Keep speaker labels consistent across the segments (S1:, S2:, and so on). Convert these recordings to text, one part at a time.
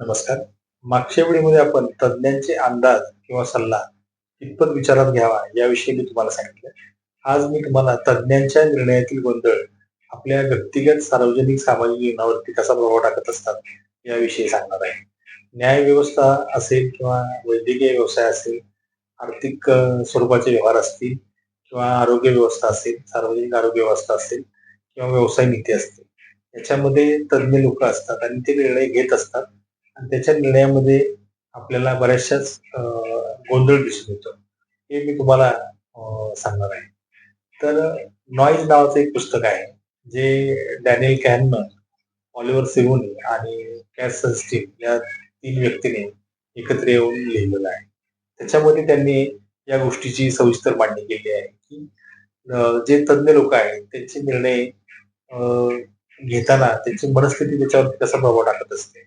S1: नमस्कार. मागच्या वेळीमध्ये आपण तज्ज्ञांचे अंदाज किंवा सल्ला कितपत विचारात घ्यावा याविषयी मी तुम्हाला सांगितलं. आज मी तुम्हाला तज्ज्ञांच्या निर्णयातील गोंधळ आपल्या व्यक्तिगत सार्वजनिक सामाजिक जीवनावरती कसा प्रभाव टाकत असतात याविषयी सांगणार आहे. न्याय व्यवस्था असेल किंवा वैद्यकीय व्यवसाय असेल आर्थिक स्वरूपाचे व्यवहार असतील किंवा आरोग्य व्यवस्था असेल सार्वजनिक आरोग्य व्यवस्था असेल किंवा व्यवसाय नीती असते. याच्यामध्ये तज्ज्ञ लोक असतात आणि ते निर्णय घेत असतात. आणि त्याच्या निर्णयामध्ये आपल्याला बऱ्याचशाच गोंधळ दिसून येतो. हे मी तुम्हाला सांगणार आहे. तर नॉईज नावाचं एक पुस्तक आहे जे डॅनियल कॅनन ऑलिव्हर सिगोनी आणि कॅस सनस्टीन या तीन व्यक्तीने एकत्र येऊन लिहिलेलं आहे. त्याच्यामध्ये त्यांनी या गोष्टीची सविस्तर मांडणी केली आहे की जे तज्ज्ञ लोक आहेत त्यांचे निर्णय घेताना त्यांची मनस्थिती त्याच्यावर कसा प्रभाव टाकत असते?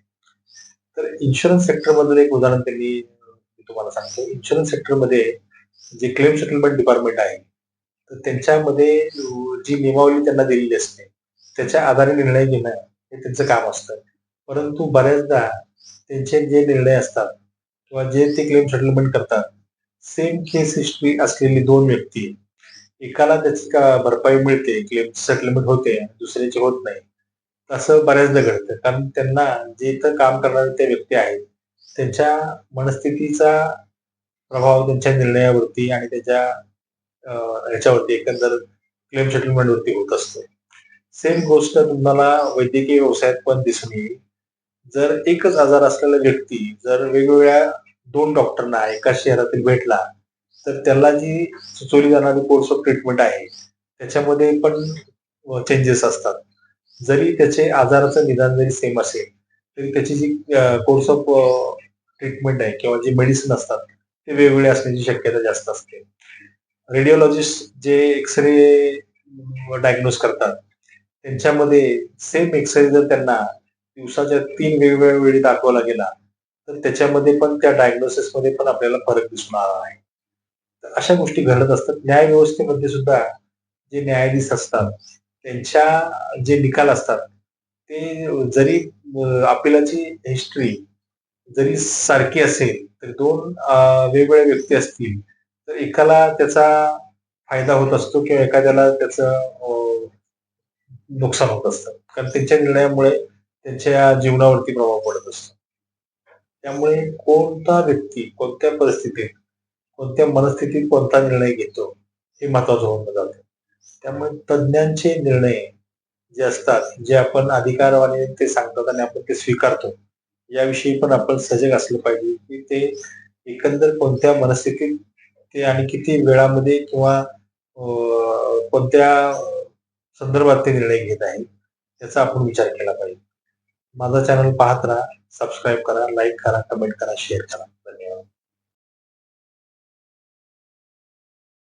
S1: तर इन्शुरन्स सेक्टरमधून एक उदाहरण त्यांनी मी तुम्हाला सांगतो. इन्शुरन्स सेक्टरमध्ये जे क्लेम सेटलमेंट डिपार्टमेंट आहे तर त्यांच्यामध्ये जी नियमावली त्यांना दिलेली असते त्याच्या आधारे निर्णय घेणं हे त्यांचं काम असतं. परंतु बऱ्याचदा त्यांचे जे निर्णय असतात किंवा जे ते क्लेम सेटलमेंट करतात सेम केस हिस्ट्री असलेली दोन व्यक्ती एकाला त्याची का भरपाई मिळते क्लेम सेटलमेंट होते दुसऱ्याची होत नाही. असं बऱ्याचदा घडतं. कारण त्यांना जे इथं काम करणारे ते व्यक्ती आहेत त्यांच्या मनस्थितीचा प्रभाव त्यांच्या निर्णयावरती आणि त्याच्या ह्याच्यावरती एकंदर क्लेम सेटलमेंटवरती होत असतो. सेम गोष्ट तुम्हाला वैद्यकीय व्यवसायात पण दिसून येईल. जर एकच आजार असलेला व्यक्ती जर वेगवेगळ्या दोन डॉक्टरना एका शहरातील भेटला तर त्याला जी सुचवली जाणारी कोर्स ऑफ ट्रीटमेंट आहे त्याच्यामध्ये पण चेंजेस असतात. जरी त्याचे आजाराचं निदान जरी सेम असेल तरी त्याची जी कोर्स ऑफ ट्रीटमेंट आहे किंवा जी मेडिसिन असतात ते वेगवेगळे असण्याची शक्यता जास्त असते. रेडिओलॉजिस्ट जे एक्सरे डायग्नोज करतात त्यांच्यामध्ये सेम एक्सरे जर त्यांना दिवसाच्या तीन वेगवेगळ्या वेळी दाखवला गेला तर त्याच्यामध्ये पण त्या डायग्नोसिसमध्ये पण आपल्याला फरक दिसून आला आहे. तर अशा गोष्टी घडत असतात. न्याय व्यवस्थेमध्ये सुद्धा जे न्यायाधीश असतात त्यांच्या जे निकाल असतात ते जरी अपिलाची हिस्ट्री जरी सारखी असेल तर दोन वेगवेगळ्या व्यक्ती असतील तर एकाला त्याचा फायदा होत असतो किंवा एखाद्याला त्याचं नुकसान होत असतं. कारण त्यांच्या निर्णयामुळे त्यांच्या जीवनावरती प्रभाव पडत असतो. त्यामुळे कोणता व्यक्ती कोणत्या परिस्थितीत कोणत्या मनस्थितीत कोणता निर्णय घेतो हे महत्वाचं होऊन जातं. त्यामुळे तज्ज्ञांचे निर्णय जे असतात जे आपण अधिकारवाने ते सांगतात आणि आपण ते स्वीकारतो याविषयी पण आपण सजग असलं पाहिजे की ते एकंदर कोणत्या मनस्थितीत ते आणि किती वेळामध्ये किंवा कोणत्या संदर्भात ते निर्णय घेत आहेत याचा आपण विचार केला पाहिजे. माझा चॅनल पाहत राहा सबस्क्राईब करा लाईक करा कमेंट करा शेअर करा. धन्यवाद.